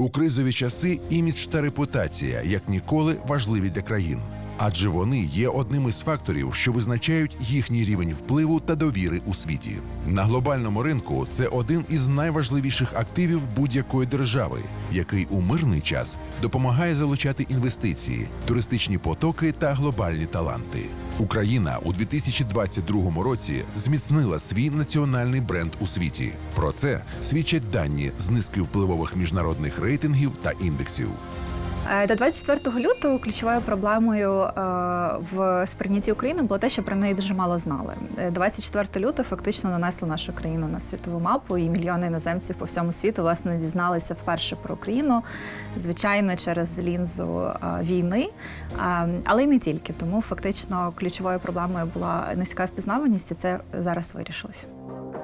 У кризові часи імідж та репутація як ніколи важливі для країн, адже вони є одним із факторів, що визначають їхній рівень впливу та довіри у світі. На глобальному ринку це один із найважливіших активів будь-якої держави, який у мирний час допомагає залучати інвестиції, туристичні потоки та глобальні таланти. Україна у 2022 році зміцнила свій національний бренд у світі. Про це свідчать дані з низки впливових міжнародних рейтингів та індексів. Е, До 24 лютого ключовою проблемою е, в сприйнятті України було те, що про неї дуже мало знали. Е, 24 лютого фактично нанесло нашу країну на світову мапу, і мільйони іноземців по всьому світу власне дізналися вперше про Україну, звичайно, через лінзу е, війни, Е, але й не тільки. Тому фактично ключовою проблемою була низька впізнаваність, і це зараз вирішилось.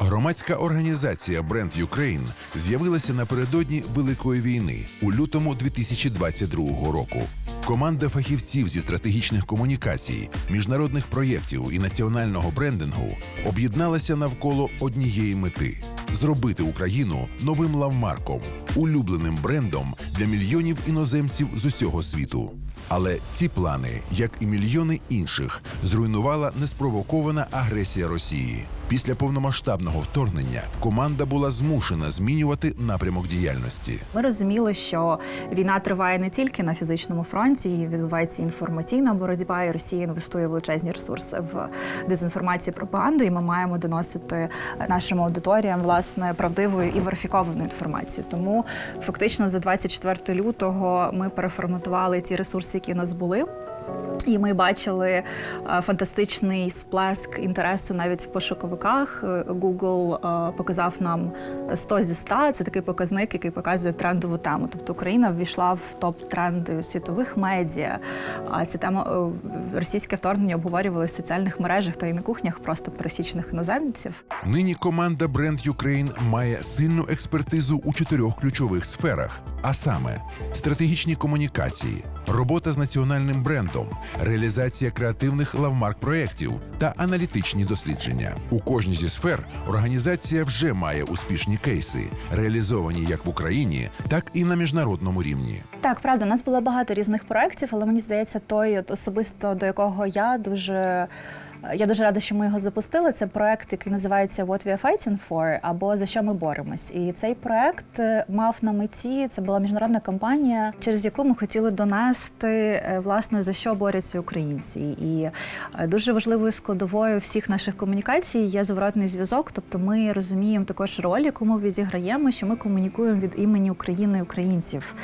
Громадська організація Бренд Юкрейн з'явилася напередодні Великої війни у лютому 2022 року. Команда фахівців зі стратегічних комунікацій, міжнародних проєктів і національного брендингу об'єдналася навколо однієї мети зробити Україну новим лавмарком, улюбленим брендом для мільйонів іноземців з усього світу. Але ці плани, як і мільйони інших, зруйнувала неспровокована агресія Росії. Після повномасштабного вторгнення команда була змушена змінювати напрямок діяльності. Ми розуміли, що війна триває не тільки на фізичному фронті, і відбувається інформаційна боротьба, і Росія інвестує величезні ресурси в дезінформацію, пропаганду, і ми маємо доносити нашим аудиторіям власне правдиву і верифіковану інформацію. Тому фактично за 24 лютого ми переформатували ті ресурси, які у нас були. І ми бачили е, фантастичний сплеск інтересу навіть в пошуковиках. Е, Google е, показав нам 100 зі 100. Це такий показник, який показує трендову тему. Тобто Україна ввійшла в топ тренди світових медіа. А ця тема російське вторгнення обговорювали в соціальних мережах та і на кухнях просто пересічних іноземців. Нині команда Бренд Юкрейн має сильну експертизу у чотирьох ключових сферах: а саме стратегічні комунікації, робота з національним брендом, реалізація креативних лавмарк проєктів та аналітичні дослідження. У кожній зі сфер організація вже має успішні кейси, реалізовані як в Україні, так і на міжнародному рівні. Так, правда, у нас було багато різних проєктів, але мені здається, той особисто до якого я дуже. Я дуже рада, що ми його запустили. Це проект, який називається What we are fighting for, або за що ми боремось. І цей проект е, мав на меті. Це була міжнародна кампанія, через яку ми хотіли донести е, власне за що борються українці. І е, дуже важливою складовою всіх наших комунікацій є зворотний зв'язок. Тобто, ми розуміємо також роль, яку ми відіграємо, що ми комунікуємо від імені України українців.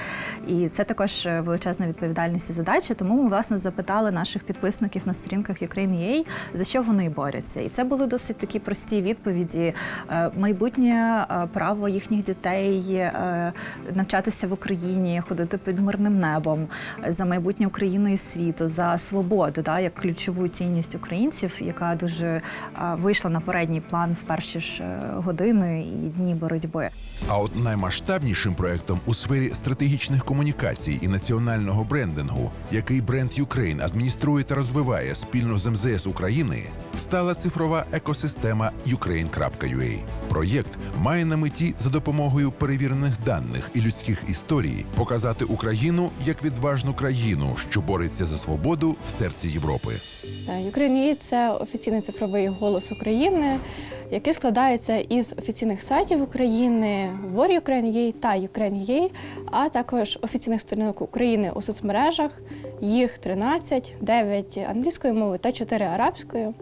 І це також величезна відповідальність і задача. Тому ми власне запитали наших підписників на сторінках Ukraine.ua, за що вони борються. І це були досить такі прості відповіді. Е, Майбутнє е, право їхніх дітей е, навчатися в Україні, ходити під мирним небом, за майбутнє України і світу, за свободу, да, як ключову цінність українців, яка дуже вийшла на передній план в перші ж години і дні боротьби. А от наймасштабнішим проектом у сфері стратегічних комунікацій і національного брендингу, який бренд Юкрейн адмініструє та розвиває спільно з МЗС України, війни стала цифрова екосистема Ukraine.ua. Проєкт має на меті за допомогою перевірених даних і людських історій показати Україну як відважну країну, що бореться за свободу в серці Європи. Ukraine.ua – це офіційний цифровий голос України, який складається із офіційних сайтів України, War Ukraine.ua та Ukraine.ua, а також офіційних сторінок України у соцмережах. Їх 13, 9 англійською мовою та 4 арабською.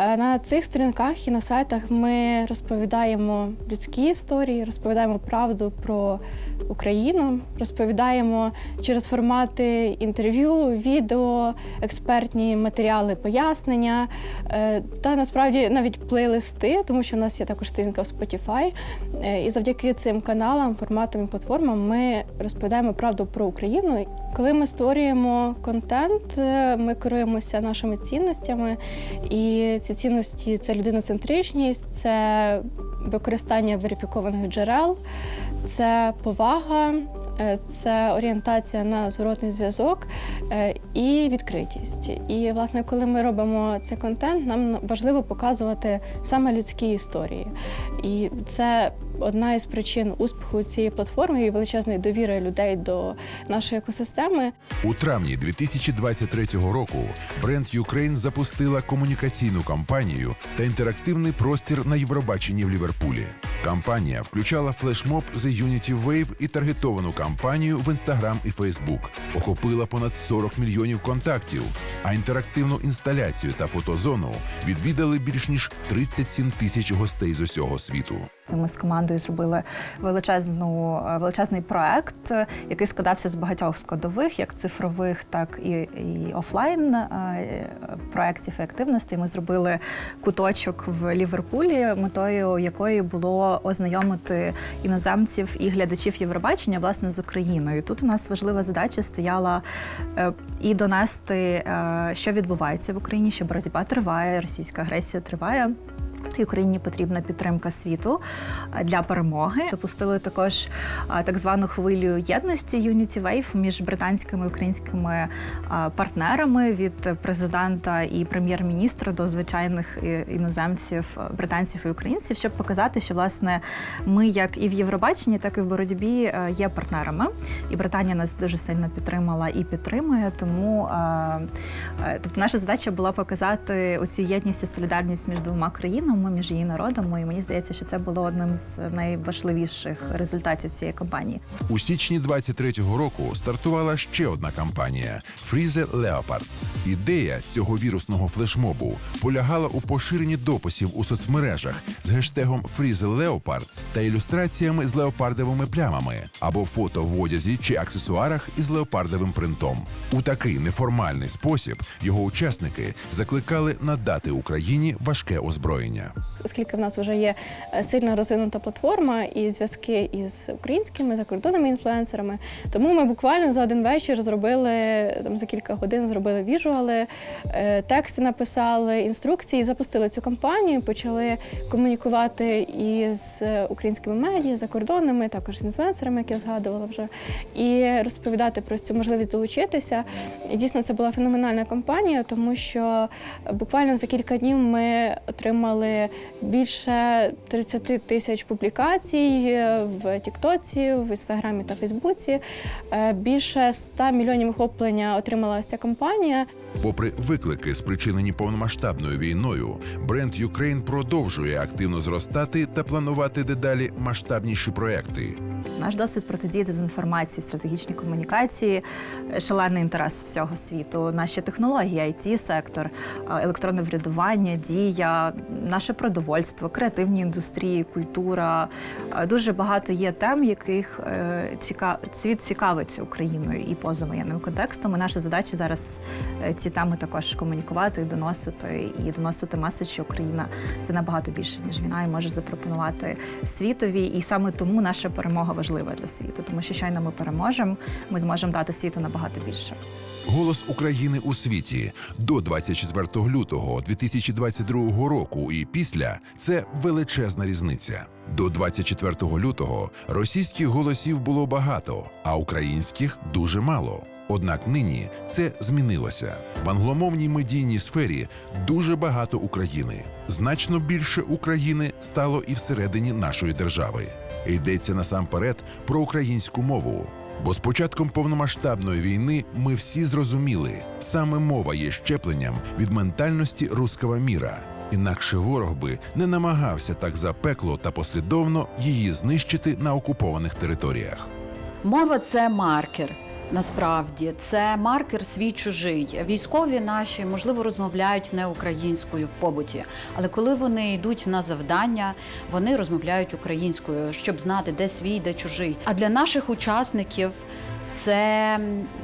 Е, На цих сторінках і на сайтах ми розповідаємо людські історії, розповідаємо правду про Україну, розповідаємо через формати інтерв'ю, відео, експертні матеріали, пояснення е, та насправді навіть плейлисти, тому що в нас є також сторінка в Spotify. Е, І завдяки цим каналам, форматам і платформам ми розповідаємо правду про Україну. Коли ми створюємо контент, е, ми керуємося нашими цінностями, і ці цінності це людиноцентричність, це використання верифікованих джерел, це повага, Це орієнтація на зворотний зв'язок е, і відкритість. І, власне, коли ми робимо цей контент, нам важливо показувати саме людські історії. І це одна із причин успіху цієї платформи і величезної довіри людей до нашої екосистеми. У травні 2023 року бренд Ukraine запустила комунікаційну кампанію та інтерактивний простір на Євробаченні в Ліверпулі. Кампанія включала флешмоб The Unity Wave і таргетовану кампанію в Instagram і Facebook. Охопила понад 40 мільйонів контактів, а інтерактивну інсталяцію та фотозону відвідали більш ніж 37 тисяч гостей з усього світу. Ми з командою зробили величезну е, величезний проект, е, який складався з багатьох складових, як цифрових, так і, і офлайн е, проєктів і активностей. Ми зробили куточок в Ліверпулі, метою якої було ознайомити іноземців і глядачів Євробачення власне з Україною. Тут у нас важлива задача стояла е, і донести, що відбувається в Україні, що боротьба триває, російська агресія триває. Україні потрібна підтримка світу для перемоги. Запустили також так звану хвилю єдності Unity Wave між британськими і українськими партнерами від президента і прем'єр-міністра до звичайних е, іноземців, е, британців і українців, щоб показати, що власне ми, як і в Євробаченні, так і в боротьбі е, є партнерами. І Британія нас дуже сильно підтримала і підтримує. Тому е, е, тобто наша задача була показати оцю єдність і солідарність між двома країнами, між її народами. І мені здається, що це було одним з найважливіших результатів цієї кампанії. У січні 23-го року стартувала ще одна кампанія Freezer Leopards. Ідея цього вірусного флешмобу полягала у поширенні дописів у соцмережах з гештегом Freezer Leopards та ілюстраціями з леопардовими плямами або фото в одязі чи аксесуарах із леопардовим принтом. У такий неформальний спосіб його учасники закликали надати Україні важке озброєння. Оскільки в нас вже є е, сильно розвинута платформа і зв'язки із українськими закордонними інфлюенсерами. Тому ми буквально за один вечір зробили там за кілька годин зробили віжуали, е, тексти написали, інструкції, запустили цю кампанію, почали комунікувати із е, українськими медіа, закордонними, також з інфлюенсерами, як я згадувала вже, і розповідати про цю можливість долучитися. І дійсно це була феноменальна кампанія, тому що буквально за кілька днів ми отримали більше 30 тисяч публікацій е, в Тіктоці, в Інстаграмі та Фейсбуці. Е, Більше 100 мільйонів охоплення отримала ось ця компанія. Попри виклики, спричинені повномасштабною війною, бренд Ukraine продовжує активно зростати та планувати дедалі масштабніші проекти. Наш досвід протидії дезінформації, стратегічні комунікації, шалений інтерес всього світу, наші технології, it сектор, е, електронне врядування, дія, наше продовольство, креативні індустрії, культура. Е, Дуже багато є тем, яких е, ціка... світ цікавиться Україною і позавоєнним контекстом. І наша задача зараз ці теми також комунікувати, і доносити і доносити меседж, що Україна це набагато більше ніж війна, і може запропонувати світові. І саме тому наша перемога важлива для світу, тому що щойно ми переможемо, ми зможемо дати світу набагато більше. Голос України у світі до 24 лютого 2022 року і після це величезна різниця. До 24 лютого російських голосів було багато, а українських дуже мало. Однак нині це змінилося. В англомовній медійній сфері дуже багато України. Значно більше України стало і всередині нашої держави. Йдеться насамперед про українську мову. Бо з початком повномасштабної війни ми всі зрозуміли, саме мова є щепленням від ментальності руского міра. Інакше ворог би не намагався так запекло та послідовно її знищити на окупованих територіях. Мова це маркер. Насправді це маркер свій чужий. Військові наші можливо розмовляють не українською в побуті, але коли вони йдуть на завдання, вони розмовляють українською, щоб знати, де свій, де чужий. А для наших учасників це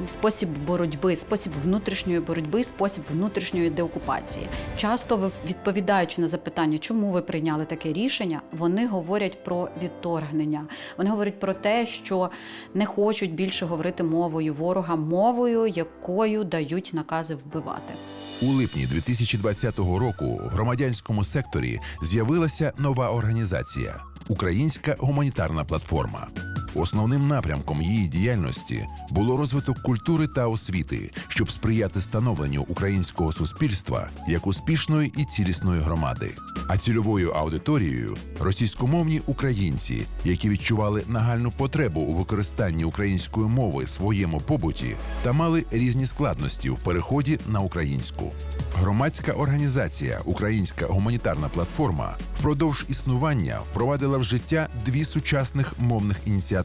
спосіб боротьби, спосіб внутрішньої боротьби, спосіб внутрішньої деокупації. Часто відповідаючи на запитання, чому ви прийняли таке рішення, вони говорять про відторгнення. Вони говорять про те, що не хочуть більше говорити мовою ворога, мовою, якою дають накази вбивати. У липні 2020 року в громадянському секторі з'явилася нова організація Українська гуманітарна платформа. Основним напрямком її діяльності було розвиток культури та освіти, щоб сприяти становленню українського суспільства як успішної і цілісної громади. А цільовою аудиторією російськомовні українці, які відчували нагальну потребу у використанні української мови своєму побуті та мали різні складності в переході на українську. Громадська організація Українська гуманітарна платформа впродовж існування впровадила в життя дві сучасних мовних ініціативи: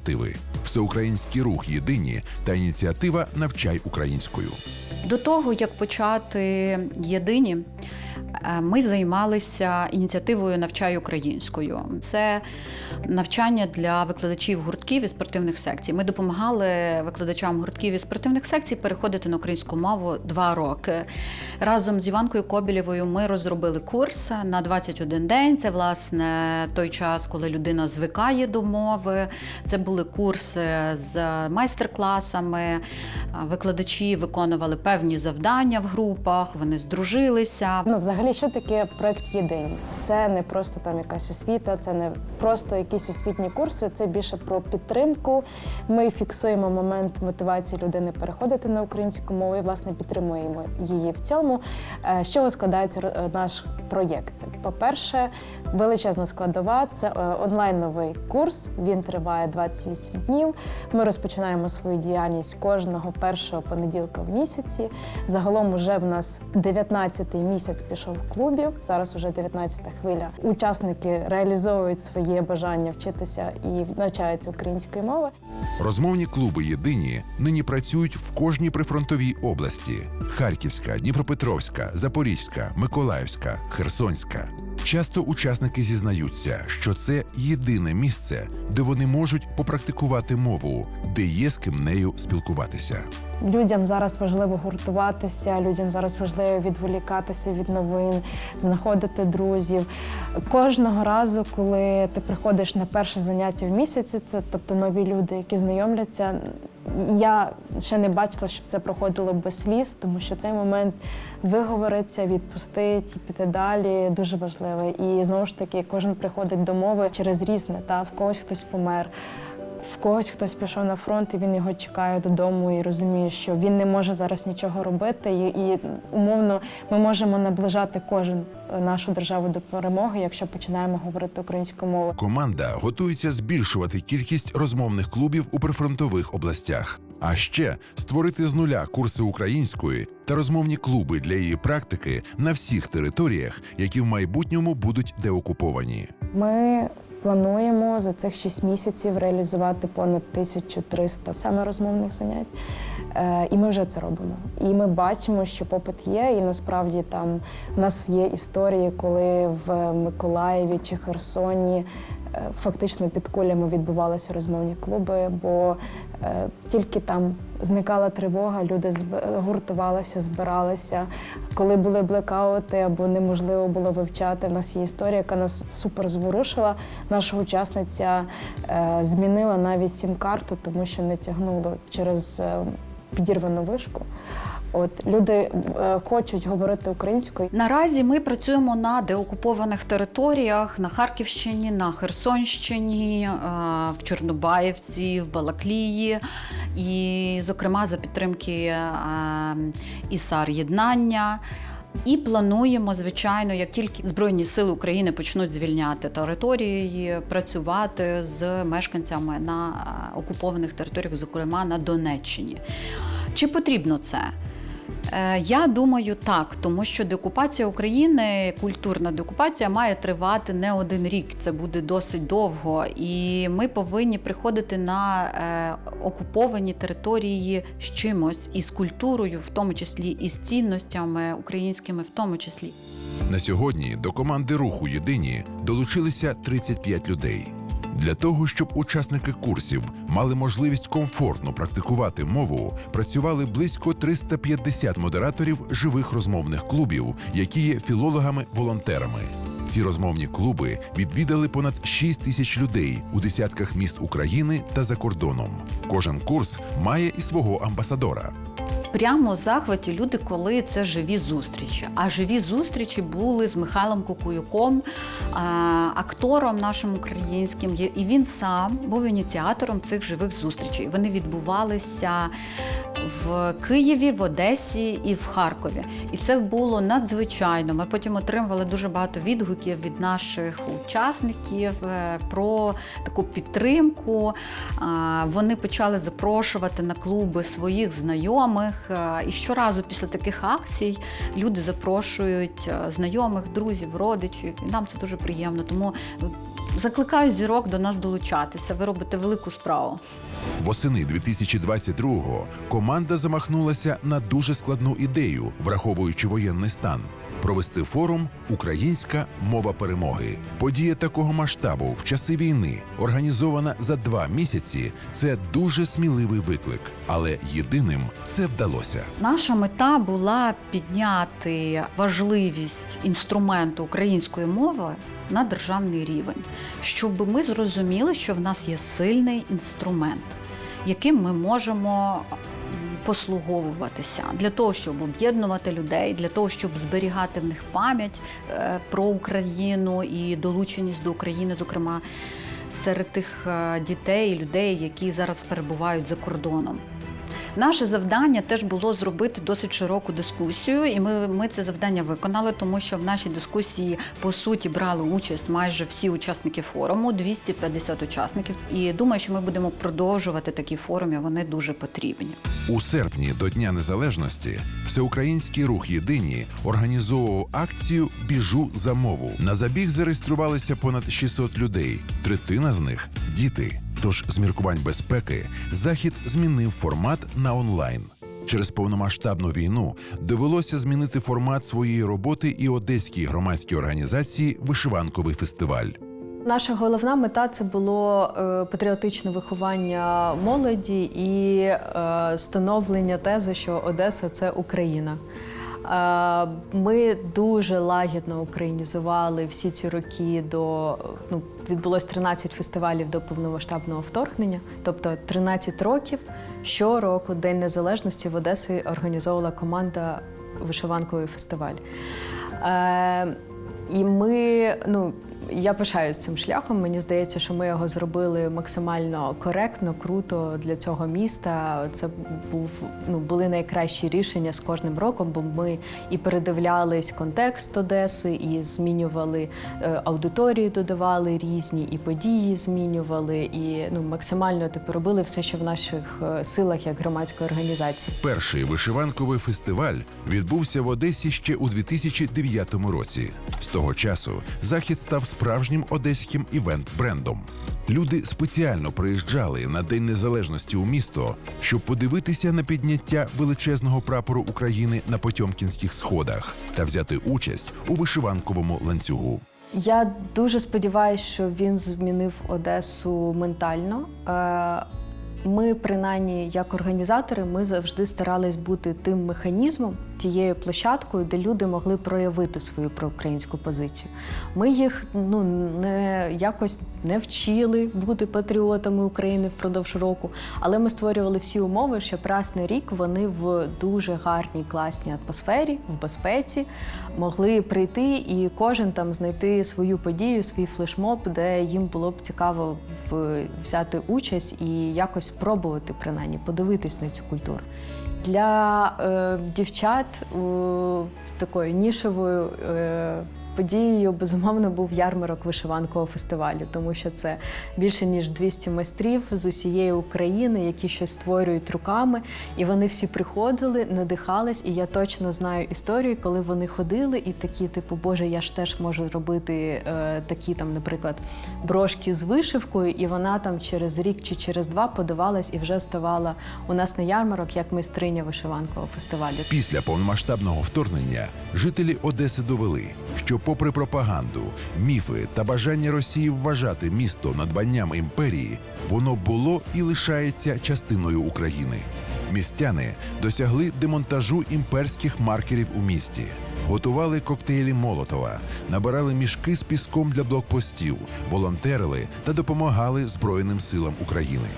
Всеукраїнський рух єдині та ініціатива Навчай українською. До того як почати єдині, ми займалися ініціативою Навчай українською. Це навчання для викладачів гуртків і спортивних секцій. Ми допомагали викладачам гуртків і спортивних секцій переходити на українську мову два роки. Разом з Іванкою Кобілєвою ми розробили курс на 21 день. Це власне той час, коли людина звикає до мови. Це були курси з майстер-класами. Викладачі виконували певні завдання в групах, вони здружилися. Ну, взагалі, що таке проект єдині? Це не просто там якась освіта, це не просто якісь освітні курси, це більше про підтримку. Ми фіксуємо момент мотивації людини переходити на українську мову і власне підтримуємо її в цьому. Е, З чого складається е, наш проєкт? По-перше, величезна складова це е, онлайновий курс. Він триває 28 днів. Ми розпочинаємо свою діяльність кожного першого понеділка в місяці. Загалом уже в нас 19-й місяць пішов в клубі. Зараз уже 19-та хвиля. Учасники реалізовують своє бажання вчитися і навчаються української мови. Розмовні клуби єдині нині працюють в кожній прифронтовій області: Харківська, Дніпропетровська, Запорізька, Миколаївська, Херсонська. Часто учасники зізнаються, що це єдине місце, де вони можуть попрактикувати мову, де є з ким нею спілкуватися. Людям зараз важливо гуртуватися, людям зараз важливо відволікатися від новин, знаходити друзів. Кожного разу, коли ти приходиш на перше заняття в місяці, це тобто нові люди, які знайомляться. Я ще не бачила, щоб це проходило без сліз, тому що цей момент виговориться, відпустить піти далі дуже важливий. І знову ж таки, кожен приходить до мови через різне. Та в когось хтось помер. В когось хтось пішов на фронт, і він його чекає додому і розуміє, що він не може зараз нічого робити. І, і умовно ми можемо наближати кожен е, нашу державу до перемоги, якщо починаємо говорити українською мовою. Команда готується збільшувати кількість розмовних клубів у прифронтових областях, а ще створити з нуля курси української та розмовні клуби для її практики на всіх територіях, які в майбутньому будуть деокуповані. Ми плануємо за цих 6 місяців реалізувати понад 1300 саме розмовних занять. Е, І ми вже це робимо. І ми бачимо, що попит є, і насправді там в нас є історії, коли в Миколаєві чи Херсоні фактично під кулями відбувалися розмовні клуби, бо е, тільки там зникала тривога, люди гуртувалися, збиралися. Коли були блекаути або неможливо було вивчати, в нас є історія, яка нас супер зворушила. Наша учасниця е, змінила навіть сім-карту, тому що не тягнуло через е, підірвану вишку. От люди е, хочуть говорити українською. Наразі ми працюємо на деокупованих територіях на Харківщині, на Херсонщині, е, в Чорнобаївці, в Балаклії, і, зокрема, за підтримки е, ІСАР єднання. І плануємо, звичайно, як тільки Збройні сили України почнуть звільняти території, працювати з мешканцями на окупованих територіях, зокрема на Донеччині. Чи потрібно це? Е, Я думаю, так, тому що деокупація України, культурна деокупація має тривати не один рік. Це буде досить довго, і ми повинні приходити на е, окуповані території з чимось і з культурою, в тому числі і з цінностями українськими, в тому числі. На сьогодні до команди руху єдині долучилися 35 людей. Для того, щоб учасники курсів мали можливість комфортно практикувати мову, працювали близько 350 модераторів живих розмовних клубів, які є філологами-волонтерами. Ці розмовні клуби відвідали понад 6 тисяч людей у десятках міст України та за кордоном. Кожен курс має і свого амбасадора. Прямо в захваті люди, коли це живі зустрічі. А живі зустрічі були з Михайлом Кукуюком, актором нашим українським. І він сам був ініціатором цих живих зустрічей. Вони відбувалися в Києві, в Одесі і в Харкові. І це було надзвичайно. Ми потім отримували дуже багато відгуків від наших учасників е, про таку підтримку. Вони почали запрошувати на клуби своїх знайомих. А, І щоразу після таких акцій люди запрошують е, знайомих, друзів, родичів. І нам це дуже приємно. Тому е, закликаю зірок до нас долучатися. Ви робите велику справу. Восени 2022-го команда замахнулася на дуже складну ідею, враховуючи воєнний стан. Провести форум Українська мова перемоги. Подія такого масштабу в часи війни, організована за два місяці. Це дуже сміливий виклик, але єдиним це вдалося. Наша мета була підняти важливість інструменту української мови на державний рівень, щоб ми зрозуміли, що в нас є сильний інструмент, яким ми можемо послуговуватися для того, щоб об'єднувати людей, для того, щоб зберігати в них пам'ять е, про Україну і долученість до України, зокрема серед тих е, дітей і людей, які зараз перебувають за кордоном. Наше завдання теж було зробити досить широку дискусію, і ми, ми це завдання виконали, тому що в нашій дискусії по суті брали участь майже всі учасники форуму, 250 учасників. І думаю, що ми будемо продовжувати такі форуми. Вони дуже потрібні. У серпні до Дня Незалежності всеукраїнський рух єдині організовував акцію Біжу за мову. На забіг зареєструвалися понад 600 людей. Третина з них діти. Тож з міркувань безпеки захід змінив формат на онлайн. Через повномасштабну війну довелося змінити формат своєї роботи і одеській громадській організації Вишиванковий фестиваль. Наша головна мета це було е, патріотичне виховання молоді і е, становлення тези, що Одеса це Україна. Е, Ми дуже лагідно українізували всі ці роки до ну, відбулось 13 фестивалів до повномасштабного вторгнення. Тобто 13 років щороку День Незалежності в Одесі організовувала команда Вишиванковий фестиваль. Е, і ми, ну, я пишаюсь цим шляхом. Мені здається, що ми його зробили максимально коректно, круто для цього міста. Це був ну були найкращі рішення з кожним роком, бо ми і передивлялись контекст Одеси, і змінювали е, аудиторії, додавали різні, і події змінювали, і ну максимально типу робили все, що в наших е, силах як громадської організації. Перший вишиванковий фестиваль відбувся в Одесі ще у 2009 році. З того часу захід став справжнім одеським івент-брендом. Люди спеціально приїжджали на День Незалежності у місто, щоб подивитися на підняття величезного прапору України на Потьомкінських сходах та взяти участь у вишиванковому ланцюгу. Я дуже сподіваюся, що він змінив Одесу ментально. Ми, принаймні, як організатори, ми завжди старались бути тим механізмом, тією площадкою, де люди могли проявити свою проукраїнську позицію. Ми їх ну не якось не вчили бути патріотами України впродовж року, але ми створювали всі умови, щоб раз на рік вони в дуже гарній класній атмосфері, в безпеці могли прийти і кожен там знайти свою подію, свій флешмоб, де їм було б цікаво взяти участь і якось спробувати принаймні подивитись на цю культуру. Для е, дівчат е, такою нішевою е, подією безумовно був ярмарок вишиванкового фестивалю, тому що це більше ніж 200 майстрів з усієї України, які щось створюють руками, і вони всі приходили, надихались. І я точно знаю історію, коли вони ходили, і такі, типу, Боже, я ж теж можу робити е, такі там, наприклад, брошки з вишивкою, і вона там через рік чи через два подавалась і вже ставала у нас на ярмарок як майстриня вишиванкового фестивалю. Після повномасштабного вторгнення жителі Одеси довели, що, попри пропаганду, міфи та бажання Росії вважати місто надбанням імперії, воно було і лишається частиною України. Містяни досягли демонтажу імперських маркерів у місті, готували коктейлі Молотова, набирали мішки з піском для блокпостів, волонтерили та допомагали Збройним силам України.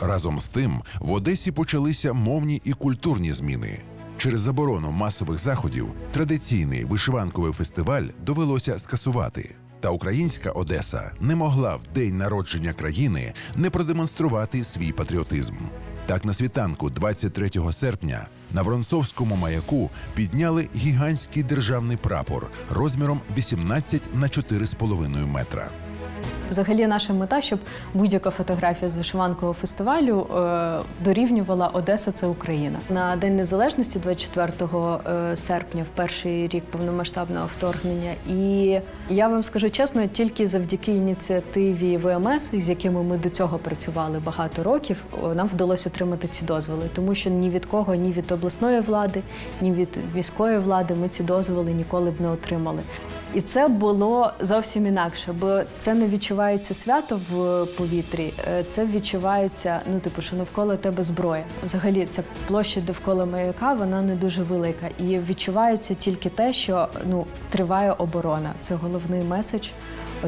Разом з тим, в Одесі почалися мовні і культурні зміни. Через заборону масових заходів традиційний вишиванковий фестиваль довелося скасувати. Та українська Одеса не могла в день народження країни не продемонструвати свій патріотизм. Так, на світанку, 23 серпня, на Воронцовському маяку підняли гігантський державний прапор розміром 18 на 4,5 метра. Взагалі, наша мета, щоб будь-яка фотографія з вишиванкового фестивалю е, дорівнювала Одеса це Україна. На День Незалежності, 24 е, серпня, в перший рік повномасштабного вторгнення. І я вам скажу чесно, тільки завдяки ініціативі ВМС, з якими ми до цього працювали багато років, нам вдалося отримати ці дозволи, тому що ні від кого, ні від обласної влади, ні від міської влади ми ці дозволи ніколи б не отримали. І це було зовсім інакше, бо це не відчувається свято в повітрі, е, це відчувається, ну типу, що навколо тебе зброя. Взагалі, ця площа довкола маяка, вона не дуже велика. І відчувається тільки те, що ну триває оборона. Це головний меседж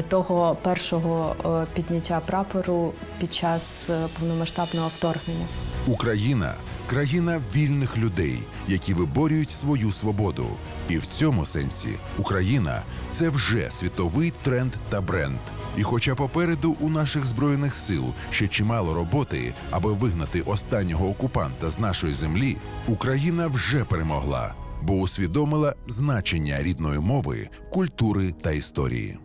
того першого е, підняття прапору під час е, повномасштабного вторгнення. Україна країна вільних людей, які виборюють свою свободу. І в цьому сенсі Україна це вже світовий тренд та бренд. І хоча попереду у наших збройних сил ще чимало роботи, аби вигнати останнього окупанта з нашої землі, Україна вже перемогла, бо усвідомила значення рідної мови, культури та історії.